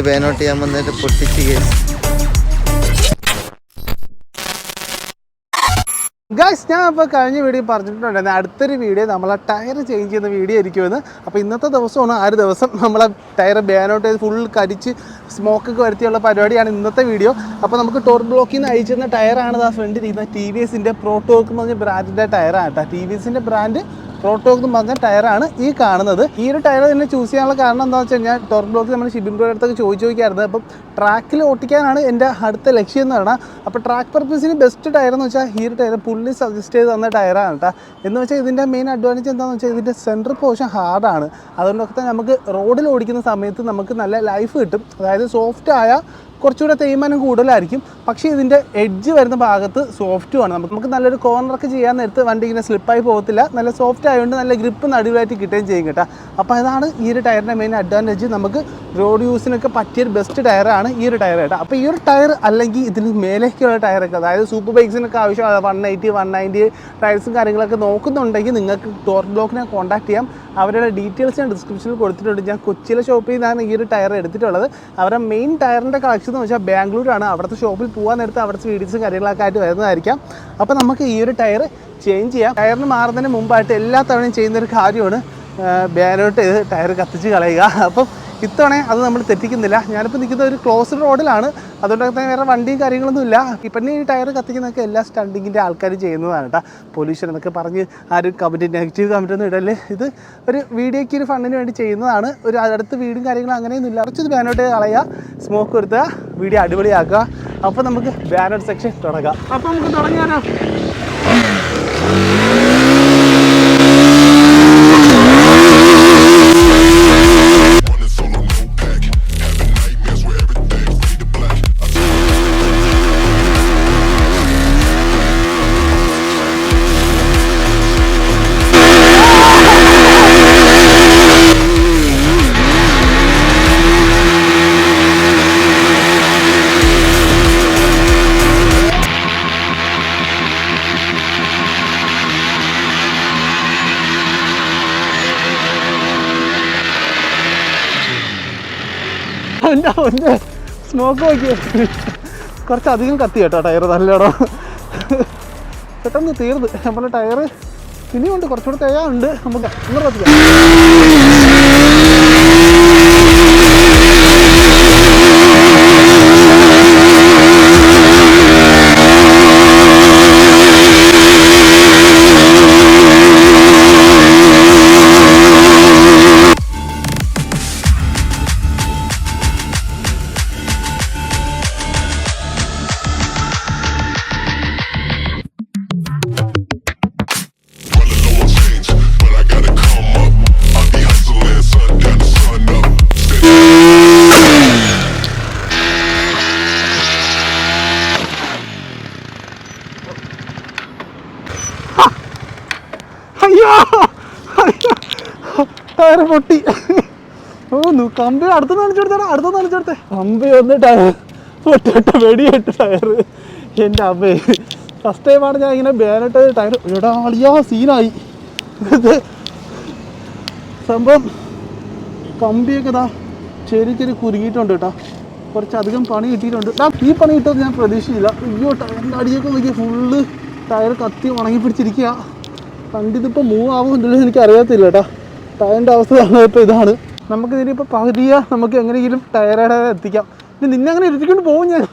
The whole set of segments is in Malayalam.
ടയർ പേനോട്ട് ചെയ്യാൻ വന്നിട്ട് പൊട്ടിച്ച് ഗൈസ് ഞാൻ ഇപ്പോൾ കഴിഞ്ഞ വീഡിയോ പറഞ്ഞിട്ടുണ്ടായിരുന്നു. അടുത്തൊരു വീഡിയോ നമ്മളെ ടയർ ചേഞ്ച് ചെയ്യുന്ന വീഡിയോ ആയിരിക്കുമെന്ന്. അപ്പോൾ ഇന്നത്തെ ദിവസമാണ് ആ ഒരു ദിവസം നമ്മളെ ടയർ ബാനൗട്ട് ചെയ്ത് ഫുൾ കരിച്ച് സ്മോക്കൊക്കെ വരുത്തിയുള്ള പരിപാടിയാണ് ഇന്നത്തെ വീഡിയോ അപ്പോൾ നമുക്ക് ടോർ ബ്ലോക്കിൽ നിന്ന് അയച്ചിരുന്ന ടയറാണ് ആ ഫ്രണ്ടിൽ ഇരിക്കുന്ന ടി വി എസിന്റെ പ്രോട്ടോക്ക് എന്ന് പറഞ്ഞ ബ്രാൻഡിന്റെ ടയറാണ് കേട്ടോ. ടി വി എസിന്റെ ബ്രാൻഡ് പ്രോട്ടോക്ക് എന്ന് പറഞ്ഞ ടയറാണ് ഈ കാണുന്നത്. ഈ ഒരു ടയർ തന്നെ ചൂസ് ചെയ്യാനുള്ള കാരണം എന്താണെന്ന് വെച്ച് കഴിഞ്ഞാൽ ടോർക്ക് ബ്ലോക്ക് നമ്മൾ ഷിബിൻ ബ്രോയുടെ അടുത്തൊക്കെ ചോദിച്ചു നോക്കിയായിരുന്നു അപ്പം ട്രാക്കിൽ ഓട്ടിക്കാനാണ് എന്റെ അടുത്ത ലക്ഷ്യം എന്ന് പറഞ്ഞാൽ അപ്പോൾ ട്രാക്ക് പർപ്പസിന് ബെസ്റ്റ് ടയർ എന്ന് വെച്ചാൽ ഈ ഒരു ടയർ പുള്ളി സജസ്റ്റ് ചെയ്ത് തന്ന ടയറാണ് കേട്ടോ എന്ന് വെച്ചാൽ ഇതിന്റെ മെയിൻ അഡ്വാന്റേജ് എന്താണെന്ന് വെച്ചാൽ ഇതിന്റെ സെന്റർ പോർഷൻ ഹാർഡാണ് അതുകൊണ്ടൊക്കെ നമുക്ക് റോഡിൽ ഓടിക്കുന്ന സമയത്ത് നമുക്ക് നല്ല ലൈഫ് കിട്ടും. അതായത് സോഫ്റ്റ് ആയ കുറച്ചുകൂടെ തേയ്മാനം കൂടുതലായിരിക്കും. പക്ഷേ ഇതിന്റെ എഡ്ജ് വരുന്ന ഭാഗത്ത് സോഫ്റ്റുമാണ് നമുക്ക് നമുക്ക് നല്ലൊരു കോർണർക്ക് ചെയ്യാൻ നേരത്ത് വണ്ടി ഇങ്ങനെ സ്ലിപ്പായി പോകത്തില്ല. നല്ല സോഫ്റ്റ് ആയതുകൊണ്ട് നല്ല ഗ്രിപ്പ് നടുവായിട്ട് കിട്ടുകയും ചെയ്യും കേട്ടോ. അപ്പോൾ അതാണ് ഈ ഒരു ടയറിന്റെ മെയിൻ അഡ്വാന്റേജ് നമുക്ക് റോഡ് യൂസിനൊക്കെ പറ്റിയൊരു ബെസ്റ്റ് ടയറാണ് ഈ ഒരു ടയർ കേട്ടോ. അപ്പോൾ ഈ ഒരു ടയർ അല്ലെങ്കിൽ ഇതിന് മേലേക്കുള്ള ടയറൊക്കെ അതായത് സൂപ്പർ ബൈക്സിനൊക്കെ ആവശ്യമാണ് വൺ എയ്റ്റി വൺ നയന്റി ടയർസും കാര്യങ്ങളൊക്കെ നോക്കുന്നുണ്ടെങ്കിൽ നിങ്ങൾക്ക് ടോർ ബ്ലോക്കിനെ കോൺടാക്ട് ചെയ്യാം. അവരുടെ ഡീറ്റെയിൽസ് ഞാൻ ഡിസ്ക്രിപ്ഷനിൽ കൊടുത്തിട്ടുണ്ട്. ഞാൻ കൊച്ചിയിലെ ഷോപ്പിൽ നിന്നാണ് ഈ ഒരു ടയർ എടുത്തിട്ടുള്ളത്. അവരുടെ മെയിൻ ടയറിന്റെ കളക്ഷൻ എന്ന് വെച്ചാൽ ബാംഗ്ലൂരാണ്. അവിടുത്തെ ഷോപ്പിൽ പോകാൻ നേരത്ത് അവിടുത്തെ വീഡിയോസും കാര്യങ്ങളൊക്കെ ആയിട്ട് വരുന്നതായിരിക്കാം. അപ്പോൾ നമുക്ക് ഈ ഒരു ടയർ ചേഞ്ച് ചെയ്യാം. ടയറിന് മാറുന്നതിന് മുമ്പായിട്ട് എല്ലാ തവണയും ചെയ്യുന്നൊരു കാര്യമാണ് ബാനോട്ട് ടയർ കത്തിച്ച് കളയുക. അപ്പം ഇത്തവണ അത് നമ്മൾ തെറ്റിക്കുന്നില്ല. ഞാനിപ്പോൾ നിൽക്കുന്ന ഒരു ക്ലോസ്ഡ് റോഡിലാണ് അതുകൊണ്ട് തന്നെ വേറെ വണ്ടിയും കാര്യങ്ങളൊന്നും ഇല്ല. ഇപ്പം ഈ ടയർ കത്തിക്കുന്നൊക്കെ എല്ലാ സ്റ്റണ്ടിങ്ങിന്റെ ആൾക്കാർ ചെയ്യുന്നതാണ് കേട്ടോ പൊല്യൂഷൻ എന്നൊക്കെ പറഞ്ഞ് ആരും കമന്റ് നെഗറ്റീവ് കമന്റ് ഒന്നും ഇടല്ലേ? ഇത് ഒരു വീഡിയോയ്ക്ക് ഒരു ഫണ്ടിന് വേണ്ടി ചെയ്യുന്നതാണ്. ഒരു അടുത്ത വീടും കാര്യങ്ങളും അങ്ങനെയൊന്നും ഇല്ല. കുറച്ച് ബാനോട്ട് കളയുക സ്മോക്ക് കൊടുത്താൽ വീഡിയോ അടിപൊളിയാക്കുക. അപ്പോൾ നമുക്ക് ബാനോട്ട് സെക്ഷൻ തുടങ്ങാം. അപ്പോൾ നമുക്ക് തുടങ്ങിയാലോ എന്റെ അവന്റെ സ്മോക്ക് നോക്കി കുറച്ചധികം കത്തി കേട്ടോ ടയർ നല്ലോ പെട്ടെന്ന് തീർന്ന്. നമ്മളെ ടയർ ഇനിയുണ്ട്. കുറച്ചുകൂടെ തേയാറുണ്ട് നമുക്ക് അങ്ങനെ കത്തിക്കാം അയ്യോ. ടയർ പൊട്ടി. ഓ കമ്പി അടുത്ത് നനച്ചെടുത്തേ അടുത്ത് നനച്ചെടുത്തേ കമ്പി ഒന്ന് ടയർ പൊട്ടിട്ട് വെടിയിട്ട് ടയർ. എന്റെ അമ്മേ. ഫസ്റ്റ് ടൈമാണ് ഞാൻ ഇങ്ങനെ ബാനിട്ട് ടയർ. എടാ സീനായി. സംഭവം കമ്പിയൊക്കെ ഇതാ ചെറിയ കുരുങ്ങിയിട്ടുണ്ട് കേട്ടോ. കുറച്ചധികം പണി കിട്ടിയിട്ടുണ്ട്. ഈ പണി കിട്ടുമെന്ന് ഞാൻ പ്രതീക്ഷയില്ല അയ്യോ ടയറിന്റെ അടിയൊക്കെ നോക്കിയാൽ ഫുള്ള് ടയർ കത്തി ഉണങ്ങി പിടിച്ചിരിക്കുക കണ്ടിതിപ്പോൾ മൂവ് ആവുമോ എന്നുള്ളത് എനിക്ക് അറിയത്തില്ല കേട്ടോ ടയറിന്റെ അവസ്ഥ ഇപ്പോൾ ഇതാണ്. നമുക്ക് ഇതിനിപ്പോൾ പകുതിയ നമുക്ക് എങ്ങനെയെങ്കിലും ടയറേടെ എത്തിക്കാം. ഇനി നിന്നെ അങ്ങനെ ഇരുത്തിക്കൊണ്ട് പോകും ഞാൻ.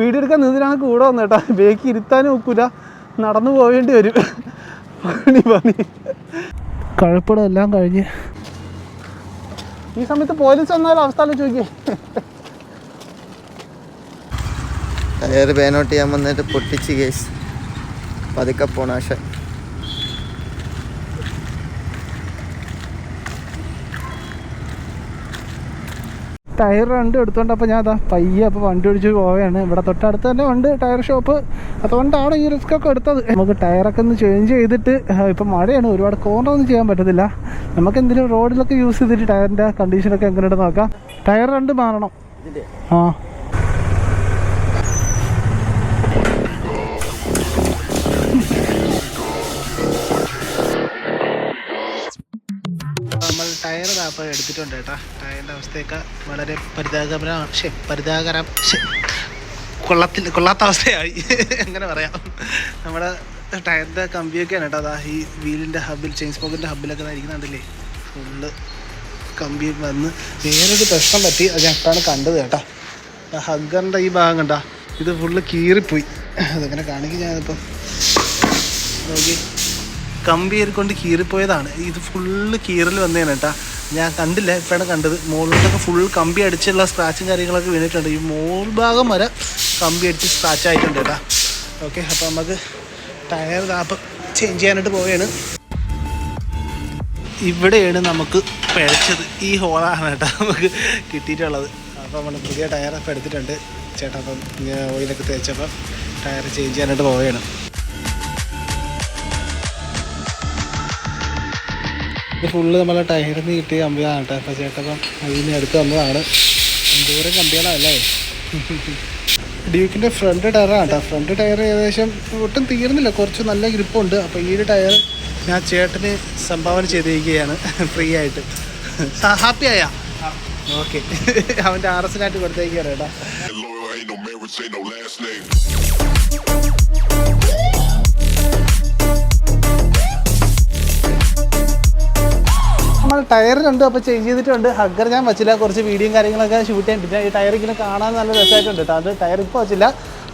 വീഡിയോ എടുക്കാൻ നിന്നിനാണ് കൂടെ വന്നു കേട്ടോ ബേക്ക് ഇരുത്താനും ഒക്കില്ല നടന്നു പോവേണ്ടി വരും. പണി പണി. കഴപ്പടം എല്ലാം കഴിഞ്ഞ്. ഈ സമയത്ത് പോലീസ് വന്നാലും അവസ്ഥ ചോദിക്കേ ടയർ ബാനോട്ട് ചെയ്യാൻ വന്നിട്ട് പൊട്ടിച്ച് കേസ്. പതുക്കെ പോണാശ ടയർ രണ്ട് എടുത്തോണ്ട് അപ്പോൾ ഞാൻ അതാ പയ്യെ അപ്പോൾ വണ്ടി ഒഴിച്ച് പോവുകയാണ് ഇവിടെ തൊട്ടടുത്ത് തന്നെ ഉണ്ട് ടയർ ഷോപ്പ്. അതുകൊണ്ടാണ് ഈ റിസ്ക് ഒക്കെ എടുത്തത്. നമുക്ക് ടയറൊക്കെ ഒന്ന് ചേഞ്ച് ചെയ്തിട്ട് ഇപ്പം മഴയാണ് ഒരുപാട് കോർണർ ഒന്നും ചെയ്യാൻ പറ്റത്തില്ല. നമുക്ക് എന്തെങ്കിലും റോഡിലൊക്കെ യൂസ് ചെയ്തിട്ട് ടയറിന്റെ കണ്ടീഷനൊക്കെ എങ്ങനെയുണ്ട് നോക്കാം. ടയർ രണ്ട് മാറണം. ആ. അപ്പോൾ എടുത്തിട്ടുണ്ട് കേട്ടോ. ടയറിന്റെ അവസ്ഥയൊക്കെ വളരെ പരിതാപകരമാണ്. ശേ പരിതാപകരം. കൊള്ളത്തിൽ കൊള്ളാത്ത അവസ്ഥയായി. എങ്ങനെ പറയാം? നമ്മുടെ ടയറിന്റെ കമ്പിയൊക്കെയാണ് കേട്ടോ. അതാ ഈ വീലിന്റെ ഹബിൽ ചെയിൻ സ്പോക്കിന്റെ ഹബിലൊക്കെ ഇരിക്കുന്നുണ്ടല്ലേ ഫുള്ള് കമ്പി വന്ന് വേറൊരു പ്രശ്നം പറ്റി. അത് ഞെട്ടാണ് കണ്ടത് കേട്ടോ. ഹഗ്ഗറിന്റെ ഈ ഭാഗം കണ്ടാ? ഇത് ഫുള്ള് കീറിപ്പോയി. അതങ്ങനെ കാണിക്കും ഞാനിപ്പം? നോക്കി കമ്പി കൊണ്ട് കീറിപ്പോയതാണ്. ഇത് ഫുള്ള് കീറൽ വന്നതാണ് കേട്ടാ. ഞാൻ കണ്ടില്ല ഇപ്പോഴാണ് കണ്ടത്. മുകളിലോട്ടൊക്കെ ഫുൾ കമ്പി അടിച്ചുള്ള സ്ക്രാച്ചും കാര്യങ്ങളൊക്കെ വീണിട്ടുണ്ട്. ഈ മോൾ ഭാഗം വരെ കമ്പി അടിച്ച് സ്ക്രാച്ച് ആയിട്ടുണ്ട് കേട്ടാ. ഓക്കെ അപ്പോൾ നമുക്ക് ടയർ താപ്പ് ചേഞ്ച് ചെയ്യാനായിട്ട് പോവുകയാണ്. ഇവിടെയാണ് നമുക്ക് പിഴച്ചത്. ഈ ഹോളാണ് കേട്ടോ നമുക്ക് കിട്ടിയിട്ടുള്ളത്. അപ്പോൾ നമ്മൾ പുതിയ ടയർ ടയറൊക്കെ എടുത്തിട്ടുണ്ട്. ചേട്ടാ അപ്പം ഓയിലൊക്കെ തേച്ചപ്പം ടയർ ചേഞ്ച് ചെയ്യാനായിട്ട് പോവുകയാണ്. ഇത് ഫുള്ള് നമ്മളെ ടയറിൽ നിന്ന് കിട്ടിയ കമ്പികളാണ് കേട്ടോ അപ്പോൾ ചേട്ടപ്പം അതിൽ നിന്ന് എടുത്ത് തന്നതാണ് എന്തോരം കമ്പികളാണല്ലേ? ഡ്യൂക്കിന്റെ ഫ്രണ്ട് ടയറാണ് കേട്ടോ. ഫ്രണ്ട് ടയർ ഏകദേശം ഒട്ടും തീർന്നില്ല. കുറച്ച് നല്ല ഗ്രിപ്പുണ്ട്. അപ്പോൾ ഈ ഒരു ടയർ ഞാൻ ചേട്ടന് സംഭാവന ചെയ്തിരിക്കുകയാണ്. ഫ്രീ ആയിട്ട്. ഹാപ്പി ആയാ? ഓക്കെ അവന്റെ ആർ എസിനായിട്ട് കൊടുത്തേക്കാണ് കേട്ടോ. Name. ടയർ ഉണ്ട് അപ്പോൾ ചേഞ്ച് ചെയ്തിട്ടുണ്ട്. ഹഗ്ഗർ ഞാൻ വെച്ചില്ല കുറച്ച് വീഡിയോയും കാര്യങ്ങളൊക്കെ ഷൂട്ട് പിന്നെ ഈ ടയർ ഇങ്ങനെ കാണാൻ നല്ല രസമായിട്ടുണ്ട് കേട്ടോ അത് ടയർ ഇപ്പോൾ വെച്ചില്ല.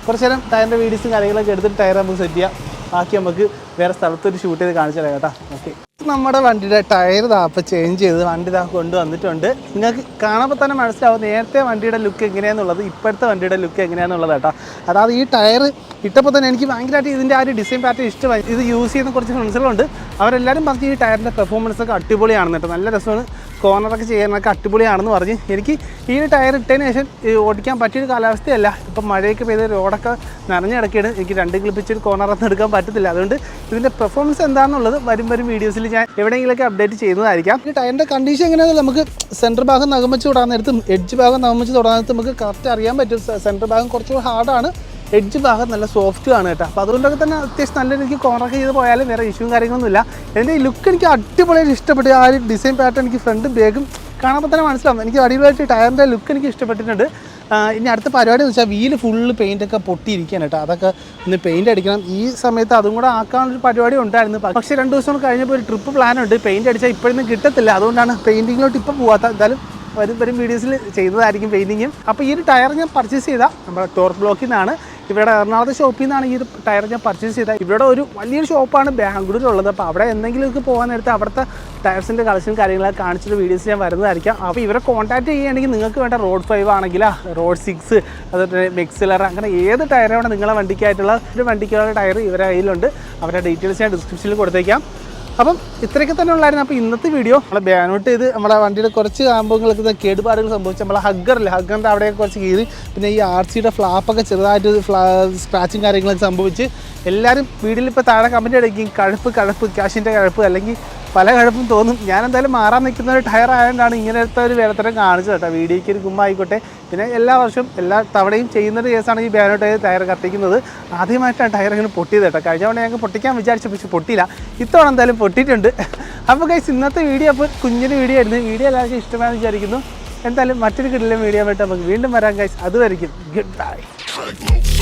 കുറച്ച് നേരം ടയറിന്റെ വീഡിയോസും കാര്യങ്ങളൊക്കെ എടുത്തിട്ട് ടയർ നമുക്ക് സെറ്റ് ചെയ്യാം. ബാക്കി നമുക്ക് വേറെ സ്ഥലത്തൊരു ഷൂട്ട് ചെയ്ത് കാണിച്ചു തരാം കേട്ടോ. ഓക്കെ നമ്മുടെ വണ്ടിയുടെ ടയർ താപ്പ ചേഞ്ച് ചെയ്ത് വണ്ടി താ കൊണ്ടുവന്നിട്ടുണ്ട് നിങ്ങൾക്ക് കാണുമ്പോൾ തന്നെ മനസ്സിലാവും നേരത്തെ വണ്ടിയുടെ ലുക്ക് എങ്ങനെയാണെന്നുള്ളത് ഇപ്പോഴത്തെ വണ്ടിയുടെ ലുക്ക് എങ്ങനെയാണെന്നുള്ളത് കേട്ടോ. അതായത് ഈ ടയർ ഇട്ടപ്പോൾ തന്നെ എനിക്ക് ഭയങ്കരമായിട്ട് ഇതിന്റെ ആ ഒരു ഡിസൈൻ പാറ്റേൺ ഇഷ്ടമായി. ഇത് യൂസ് ചെയ്യുന്ന കുറച്ച് ഫ്രണ്ട്സുകളുണ്ട് അവരെല്ലാവരും പറഞ്ഞു ഈ ടയറിന്റെ പെർഫോമൻസ് ഒക്കെ അടിപൊളിയാണെന്ന് കേട്ടോ. നല്ല രസമാണ്. കോർണറൊക്കെ ചെയ്യാനൊക്കെ അടിപൊളിയാണെന്ന് പറഞ്ഞ് എനിക്ക് ഈ ഒരു ടയർ ഇട്ടതിന് ശേഷം ഓടിക്കാൻ പറ്റിയൊരു കാലാവസ്ഥയല്ല. ഇപ്പം മഴയൊക്കെ പെയ്ത റോഡൊക്കെ നനഞ്ഞു എനിക്ക് രണ്ട് ക്ലിപ്പിച്ച് ഒരു കോർണറൊന്നും എടുക്കാൻ പറ്റത്തില്ല. അതുകൊണ്ട് ഇതിന്റെ പെർഫോമൻസ് എന്താണെന്നുള്ളത് വരും വരും വീഡിയോസിൽ ഞാൻ എവിടെയെങ്കിലുമൊക്കെ അപ്ഡേറ്റ് ചെയ്യുന്നതായിരിക്കാം. ഈ ടയറിന്റെ കണ്ടീഷൻ എങ്ങനെയാണെന്ന് നമുക്ക് സെന്റർ ഭാഗം നഗമിച്ച് തൊടാൻ നേരത്തും എഡ്ജ് ഭാഗം നഗമിച്ച് തൊടാൻ നമുക്ക് കറക്റ്റ് അറിയാൻ പറ്റും. സെന്റർ ഭാഗം കുറച്ചുകൂടി ഹാർഡാണ് എഡ്ജ് ഭാഗം നല്ല സോഫ്റ്റ് ആണ് കേട്ടോ. അപ്പോൾ അതുകൊണ്ടൊക്കെ തന്നെ അത്യാവശ്യം നല്ല രീതിക്ക് കോണ്ടാക്ട് ചെയ്ത് പോയാലും വേറെ ഇഷ്യൂവും കാര്യങ്ങളൊന്നുമില്ല. എന്റെ ലുക്ക് എനിക്ക് അടിപൊളിയായിട്ട് ഇഷ്ടപ്പെട്ടു. ആ ഒരു ഡിസൈൻ പാറ്റേൺ എനിക്ക് ഫ്രണ്ട് ബാഗും കാണുമ്പോൾ തന്നെ മനസ്സിലാവും. എനിക്ക് അടിപൊളിയായിട്ട് ടയറിന്റെ ലുക്ക് എനിക്ക് ഇഷ്ടപ്പെട്ടിട്ടുണ്ട്. ഇനി അടുത്ത പരിപാടി എന്ന് വെച്ചാൽ വീൽ ഫുള്ള് പെയിന്റൊക്കെ പൊട്ടിയിരിക്കുകയാണ് കേട്ടോ. അതൊക്കെ ഒന്ന് പെയിന്റ് അടിക്കണം. ഈ സമയത്ത് അതും കൂടെ ആക്കാനൊരു പരിപാടി ഉണ്ടായിരുന്നു. പക്ഷേ രണ്ട് ദിവസം കഴിഞ്ഞപ്പോൾ ഒരു ട്രിപ്പ് പ്ലാൻ ഉണ്ട്. പെയിന്റ് അടിച്ചാൽ ഇപ്പോഴൊന്നും കിട്ടത്തില്ല. അതുകൊണ്ടാണ് പെയിന്റിങ്ങിലോട്ട് ഇപ്പോൾ പോകാത്ത എന്തായാലും വരും വരും വീഡിയോസിൽ ചെയ്തതായിരിക്കും പെയിന്റിങ്ങും അപ്പോൾ ഈ ഒരു ടയർ ഞാൻ പർച്ചേസ് ചെയ്താൽ നമ്മുടെ ടോർ ബ്ലോക്കിൽ നിന്നാണ്. ഇവിടെ എറണാകുളത്തെ ഷോപ്പിൽ നിന്നാണ് ഈ ടയർ ഞാൻ പർച്ചേസ് ചെയ്തത്. ഇവിടെ ഒരു വലിയൊരു ഷോപ്പാണ് ബാംഗ്ലൂരിലുള്ളത്. അപ്പോൾ അവിടെ എന്തെങ്കിലുമൊക്കെ പോകാൻ നേരത്തെ അവിടുത്തെ ടയർസിന്റെ കളക്ഷൻ കാര്യങ്ങളൊക്കെ കാണിച്ചിട്ട് വീഡിയോസ് ഞാൻ വരുന്നതായിരിക്കാം. അപ്പോൾ ഇവരെ കോൺടാക്ട് ചെയ്യുകയാണെങ്കിൽ നിങ്ങൾക്ക് വേണ്ട റോഡ് ഫൈവ് ആണെങ്കിൽ റോഡ് സിക്സ് അതുപോലെ മെക്സിലർ അങ്ങനെ ഏത് ടയറാണ് നിങ്ങളെ വണ്ടിക്കായിട്ടുള്ള ഒരു വണ്ടിക്കുള്ള ടയർ ഇവരുടെ കയ്യിലുണ്ട്. അവരുടെ ഡീറ്റെയിൽസ് ഞാൻ ഡിസ്ക്രിപ്ഷനിൽ കൊടുത്തേക്കാം. അപ്പം ഇത്രയൊക്കെ തന്നെ ഉള്ളായിരുന്നു. അപ്പോൾ ഇന്നത്തെ വീഡിയോ നമ്മളെ ബാനോട്ട് ചെയ്ത് നമ്മളെ വണ്ടിയുടെ കുറച്ച് സംഭവങ്ങൾക്ക് കേടുപാടുകൾ സംഭവിച്ചു നമ്മളെ ഹഗ്ഗറില്ല ഹഗ്ഗറിന്റെ അവിടെയൊക്കെ കുറച്ച് കീറി. പിന്നെ ഈ ആർ സിയുടെ ഫ്ലാപ്പൊക്കെ ചെറുതായിട്ട് ഫ്ലാ സ്ക്രാച്ചും കാര്യങ്ങളൊക്കെ സംഭവിച്ച് എല്ലാവരും വീട്ടിൽ താഴെ കമന്റ് അടിക്കും കഴുപ്പ് കഴുപ്പ് ക്യാഷിന്റെ കഴുപ്പ് അല്ലെങ്കിൽ പല കഴപ്പും തോന്നും. ഞാൻ എന്തായാലും മാറാൻ നിൽക്കുന്ന ഒരു ടയർ ആയതുകൊണ്ടാണ് ഇങ്ങനത്തെ ഒരു വേലത്തരം കാണിച്ചത് കേട്ടോ. വീഡിയോയ്ക്ക് ഒരു ഗുമ്മായിക്കോട്ടെ. പിന്നെ എല്ലാ വർഷവും എല്ലാ തവണയും ചെയ്യുന്ന ഒരു കേസാണ് ഈ ബാനോ ടയർ ടയർ കത്തിക്കുന്നത്. ആദ്യമായിട്ടാണ് ടയർ ഇങ്ങനെ പൊട്ടിയത് കേട്ടോ. കഴിഞ്ഞ തവണ ഞങ്ങൾക്ക് പൊട്ടിക്കാൻ വിചാരിച്ചു പക്ഷെ പൊട്ടിയില്ല. ഇത്തവണ എന്തായാലും പൊട്ടിയിട്ടുണ്ട്. അപ്പോൾ കൈസ് ഇന്നത്തെ വീഡിയോ അപ്പോൾ കുഞ്ഞൊരു വീഡിയോ ആയിരുന്നു. വീഡിയോ എല്ലാവർക്കും ഇഷ്ടമായെന്ന് വിചാരിക്കുന്നു. എന്തായാലും മറ്റൊരു കിടിലം വീഡിയോ ആയിട്ട് നമുക്ക് വീണ്ടും വരാം കൈസ് അതുവരെയും ഗുഡ് ബൈ